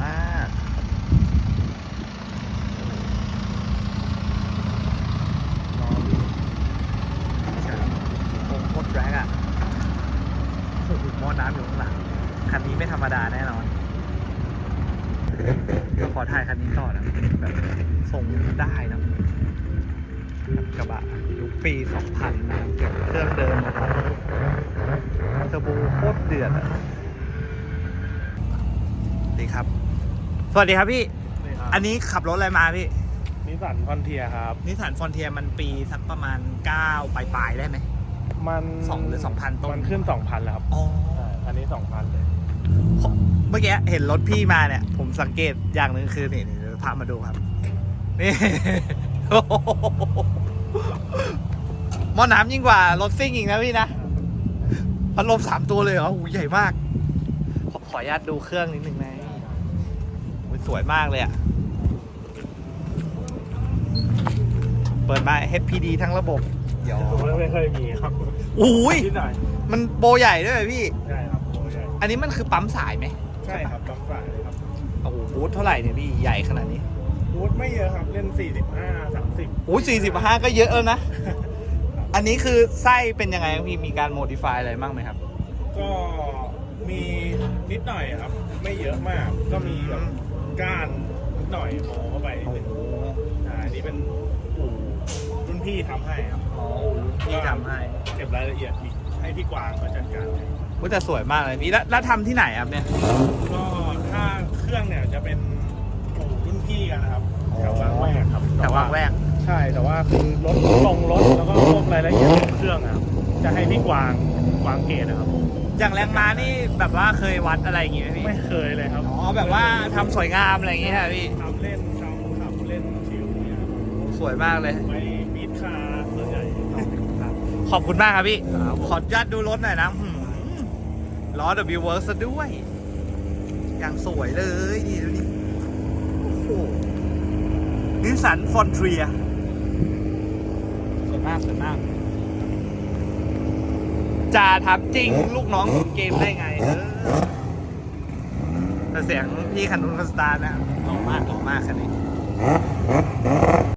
มากรอดูใช่โอ้โหโคตรแรงอะโอ้โหหม้อน้ำอยู่ข้างหลัง คันนี้ไม่ธรรมดาแน่นอนเดี๋ยวขอถ่ายคันนี้ต่อนะ แบบทรงได้นะกระบะยุคปี 2000นะครับเก็บเครื่องเดิมหมดเลยเทอร์โบโคตรเดือดอะ ดีครับ สวัสดีครับพี่อันนี้ขับรถอะไรมาพี่ นิสสันคอนเทียครับ นิสสันฟอนเทียมันปีสักประมาณ 9 ปลายๆได้ไหม มันสองหรือ2,000ต้น มันขึ้น2,000แล้วครับอ๋อใช่อันนี้2,000เลย เมื่อกี้เห็นรถพี่มาเนี่ย ผมสังเกตอย่างหนึ่งคือนี่นี่เดี๋ยวพามาดูครับ นี่ โอ้โหหม้อน้ำยิ่งกว่ารถซิ่งอีกนะพี่นะพัดลมสามตัวเลยเหรอหูใหญ่มาก ขอขออนุญาตดูเครื่องนิดนึงนะ โอ้ยสวยมากเลยอะเปิดมา HPD ทั้งระบบ เดี๋ยวไม่เคยมีครับอุ้ยที่ไหนมันโบใหญ่ด้วยเหรอพี่ ใช่ครับใช่อันนี้มันคือปั๊มสายไหมใช่ครับต้องฝ่ายเลยครับโอ้โหบูธเท่าไหร่เนี่ยพี่ ใหญ่ขนาดนี้บูธไม่เยอะครับ เล่น 45 30โอ้ยสี่สิบห้าก็เยอะแล้วนะ อันนี้คือไส้เป็นยังไงครับพี่ มีการโมดิฟายอะไรบ้างไหมครับ ก็ มีนิดหน่อยครับ ไม่เยอะมาก ก็มีแบบก้านนิดหน่อยโมเข้าไปนิดนึงอ่าอันนี้เป็นอู่รุ่นพี่ทำให้ครับอ๋อพี่ทำให้เก็บรายละเอียดอีกให้พี่กวางเขาจัดการให้ก็จะสวยมากเลยพี่แล้วแล้วทำที่ไหนครับเนี่ยก็ถ้าเครื่องเนี่ยจะเป็นอู่รุ่นพี่กันนะครับแถวบางแวกครับแต่วางแรก ใช่แต่ว่าคือรถลงรถแล้วก็พวกรายละเอียดของเครื่องอะจะให้พี่กวางกวางเกตนะครับ อย่างแรงม้านี่แบบว่าเคยวัดอะไรอย่างงี้ไหมพี่ ไม่เคยเลยครับอ๋อแบบว่าทำสวยงามอะไรอย่างงี้ใช่ไหมพี่ ทำเล่นทำขับเล่นชิวเนี่ยครับสวยมากเลยไม่บีทคาร์ส่วนใหญ่ครับ ขอบคุณมากครับพี่ขออนุญาตดูรถหน่อยนะหืมล้อ W Works ซะด้วย อย่างสวยเลยนี่ดูดิโอ้โหนิสสันฟอนเทียสวยมากสวยมาก จ่าถามจริง ลูกน้องของเกมได้ไง เออแต่เสียงพี่คันนุนคันสตาร์นะหล่อมากหล่อมากคันนี้